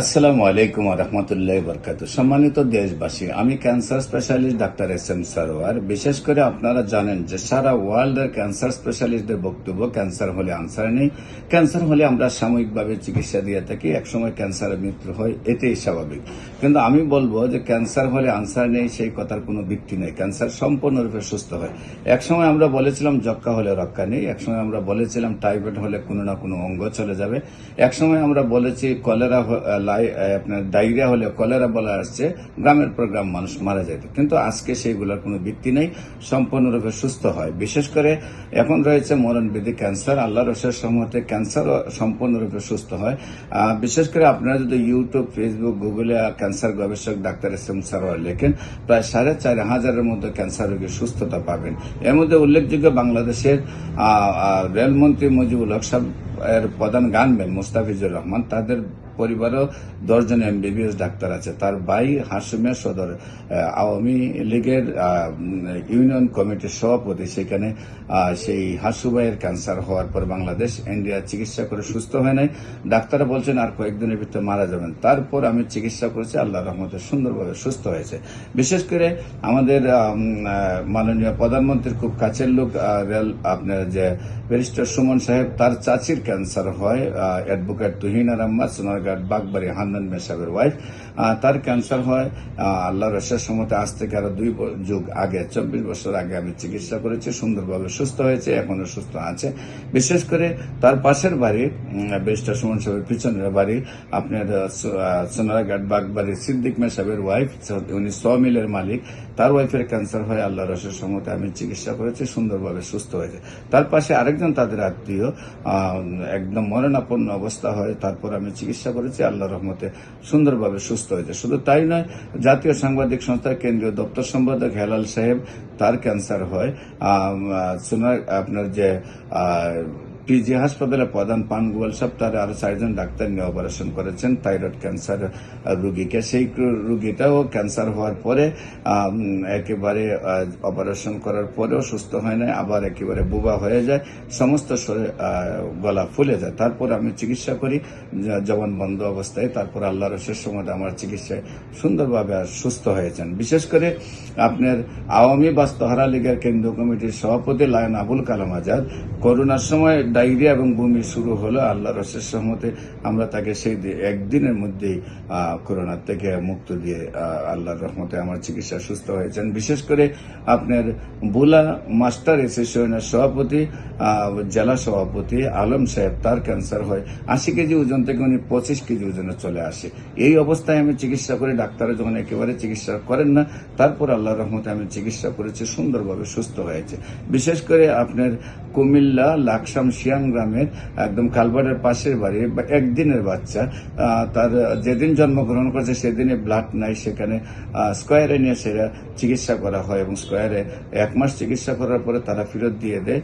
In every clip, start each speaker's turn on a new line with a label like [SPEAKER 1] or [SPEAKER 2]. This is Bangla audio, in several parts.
[SPEAKER 1] আসসালামু আলাইকুম রহমতুল্লাহ বরকাত সম্মানিত দেশবাসী, আমি cancer specialist doctor S M Sarwar. বিশেষ করে আপনারা জানেন যে সারা ওয়ার্ল্ডের ক্যান্সার স্পেশালিস্টদের বক্তব্য, ক্যান্সার হলে আনসার নেই। ক্যান্সার হলে আমরা সাময়িকভাবে চিকিৎসা দিয়ে থাকি। একসময় ক্যান্সারের মৃত্যু হয়, এটাই স্বাভাবিক। কিন্তু আমি বলব যে ক্যান্সার হলে আনসার নেই, সেই কথার কোনো ভিত্তি নেই। ক্যান্সার সম্পূর্ণরূপে সুস্থ হয়। একসময় আমরা বলেছিলাম, যক্কা হলে রক্ষা নেই। একসময় আমরা বলেছিলাম, টাইফয়েড হলে কোনো না কোনো অঙ্গ চলে যাবে। একসময় আমরা বলেছি, কলেরা আপনার ডায়রিয়া হলে কলেরা বলা আসছে, গ্রামের পর গ্রাম মানুষ মারা যেত। কিন্তু আজকে সেইগুলোর কোনো ভিত্তি নেই সম্পূর্ণরূপে সুস্থ হয়। বিশেষ করে এখন রয়েছে মরণবিধি ক্যান্সার আল্লাহ রসের সম্মতে ক্যান্সারও সম্পূর্ণরূপে সুস্থ হয়। বিশেষ করে আপনারা যদি ইউটিউব, ফেসবুক, গুগলে ক্যান্সার গবেষক ডাক্তার এস এম সারোয়ার লেখেন, প্রায় সাড়ে চার হাজারের মধ্যে ক্যান্সার রোগীর সুস্থতা পাবেন। এর মধ্যে উল্লেখযোগ্য বাংলাদেশের রেলমন্ত্রী মুজিবুল হক সাহেব এর প্রধান গানম্যান মুস্তাফিজুর রহমান, তাদের পরিবারও দশজন এমবিবিএস ডাক্তার আছে। তার ভাই হাসুমিয়া সদর আওয়ামী লীগের ইউনিয়ন কমিটির সভাপতি। সেখানে সেই হাসুভাইয়ের ক্যান্সার হওয়ার পর বাংলাদেশ ইন্ডিয়া চিকিৎসা করে সুস্থ হয় নাই। ডাক্তাররা বলছেন, আর কয়েকদিনের ভিতরে মারা যাবেন। তারপর আমি চিকিৎসা করেছি আল্লাহ রহমতে সুন্দরভাবে সুস্থ হয়েছে। বিশেষ করে আমাদের মাননীয় প্রধানমন্ত্রীর খুব কাছের লোক রেল আপনার যে ব্যারিস্টার সুমন সাহেব, তার চাচির ক্যান্সার হয় অ্যাডভোকেট তুহিনা রহমান সোনারঘাট বাগবাড়ি হান্নান মে সাহেবের ওয়াইফ তার ক্যান্সার হয়। আহ, আল্লাহ রসের সমতে আজ থেকে আরও দুই যুগ আগে চব্বিশ বছর আগে আমি চিকিৎসা করেছি সুন্দরভাবে সুস্থ হয়েছে এখনও সুস্থ আছে। বিশেষ করে তার পাশের বাড়ি বেস্টার সুমন সাহেবের পিছনের বাড়ি আপনার সোনারঘাট বাগবাড়ি সিদ্দিক মেসাবের ওয়াইফ উনি স মিলের মালিক। তার ওয়াইফের ক্যান্সার হয় আল্লাহ রসের সমতে আমি চিকিৎসা করেছি সুন্দরভাবে সুস্থ হয়েছে। তার পাশে আরেকজন তাদের আত্মীয় একদম মরণাপন্ন অবস্থা হয় তারপর আমি চিকিৎসা করেছি আল্লাহ রহমতে সুন্দরভাবে সুস্থ হয়েছে। শুধু তাই নয়, জাতীয় সাংবাদিক সংস্থার কেন্দ্রীয় দপ্তর সম্পাদক হেলাল সাহেব তার ক্যান্সার হয়। আপনার যে পিজি হাসপাতালে প্রধান সাহেব তার আরও চারজন ডাক্তার নিয়ে অপারেশন করেছেন। থাইরয়েড ক্যান্সার রুগীকে। সেই রুগীটাও ক্যান্সার হওয়ার পরে একেবারে অপারেশন করার পরেও সুস্থ হয় না আবার একেবারে বুবা হয়ে যায়, সমস্ত গলা ফুলে যায়। তারপর আমি চিকিৎসা করি জবান বন্ধ অবস্থায়। তারপর আল্লাহ রসের সময় আমার চিকিৎসায় সুন্দরভাবে আর সুস্থ হয়েছেন। বিশেষ করে আপনার আওয়ামী বাস্তহারা লীগের কেন্দ্রীয় কমিটির সভাপতি লায়ন আবুল কালাম আজাদ, করোনার সময় ডায়রিয়া এবং বমি শুরু হলো আল্লাহ রসের সহমতে। আমরা তাকে সেই একদিনের মধ্যেই করোনার থেকে মুক্ত দিয়ে আল্লাহর রহমতে আমার চিকিৎসা সুস্থ হয়েছেন। বিশেষ করে আপনার বোলা মাস্টার অ্যাসোসিয়েশনের সভাপতি জেলা সভাপতি আলম সাহেব, তার ক্যান্সার হয়। আশি কেজি ওজন থেকে উনি পঁচিশ কেজি ওজনে চলে আসে। এই অবস্থায় আমি চিকিৎসা করি। ডাক্তাররা যখন একেবারে চিকিৎসা করেন না, তারপর আল্লাহ রহমতে আমি চিকিৎসা করেছি, সুন্দরভাবে সুস্থ হয়েছে। বিশেষ করে আপনার কুমিল্লা, লাকসাম শিয়াং গ্রামের একদম কালবারের পাশের বাড়ি একদিনের বাচ্চা তার যেদিন জন্মগ্রহণ করেছে সেদিনে ব্লাড নাই, সেখানে স্কোয়ারে নিয়ে সেটা চিকিৎসা করা হয় এবং স্কোয়ারে এক মাস চিকিৎসা করার পরে তারা ফেরত দিয়ে দেয়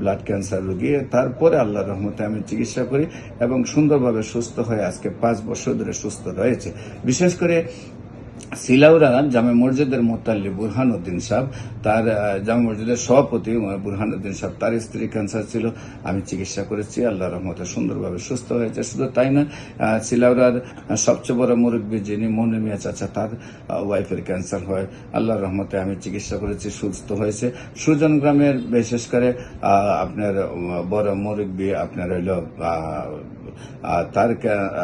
[SPEAKER 1] ব্লাড ক্যান্সার রোগী। তারপরে আল্লাহ রহমতে আমি চিকিৎসা করি এবং সুন্দরভাবে সুস্থ হয়ে আজকে পাঁচ বছর ধরে সুস্থ রয়েছে। বিশেষ করে সিলাউরা জামে মসজিদের মোতাল্লি বুরহানুদ্দিন সাহেব তার জামে মসজিদের সভাপতি আহ, বুরহানুদ্দিন সাহেব তার স্ত্রী ক্যান্সার ছিল। আমি চিকিৎসা করেছি আল্লাহ রহমতে সুন্দরভাবে সুস্থ হয়েছে। শুধু তাই না সিলাউরার সবচেয়ে বড় মুরব্বী যিনি মনে মিয়া চাচা তার ওয়াইফের ক্যান্সার হয়। আল্লাহ রহমতে আমি চিকিৎসা করেছি সুস্থ হয়েছে। সুজন গ্রামের বিশেষ করে আপনার বড় মুরব্বী আপনার হইল তার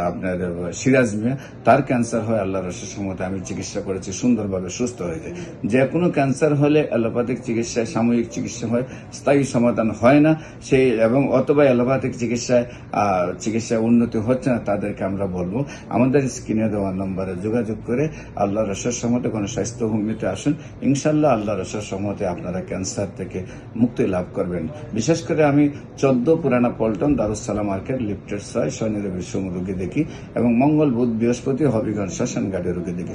[SPEAKER 1] আপনার সিরাজ মিয়া তার ক্যান্সার হয় আল্লাহ রসের সমতে আমি চিকিৎসা করেছে, সুন্দরভাবে সুস্থ হয়েছে। যে কোনো ক্যান্সার হলে অ্যালোপ্যাথিক চিকিৎসায়, সাময়িক চিকিৎসা হয়, স্থায়ী সমাধান হয় না। সেই এবং অথবা অ্যালোপ্যাথিক চিকিৎসায় চিকিৎসায় উন্নতি হচ্ছে না, তাদেরকে আমরা বলব। আমাদের স্ক্রিনে দেওয়া নম্বরে যোগাযোগ করে আল্লাহ রসের সমতে কোনো স্বাস্থ্য ভূমিতে আসুন। ইনশাল্লাহ আল্লাহ রসের সমতে আপনারা ক্যান্সার থেকে মুক্তি লাভ করবেন। বিশেষ করে আমি চোদ্দ পুরানা পল্টন দারুসালাম মার্কেট লিফটেড ছয় শনি রবি সোম রোগী দেখি এবং মঙ্গল বুধ বৃহস্পতি হবিগঞ্জ শ্মশান ঘাটে রোগী দেখি।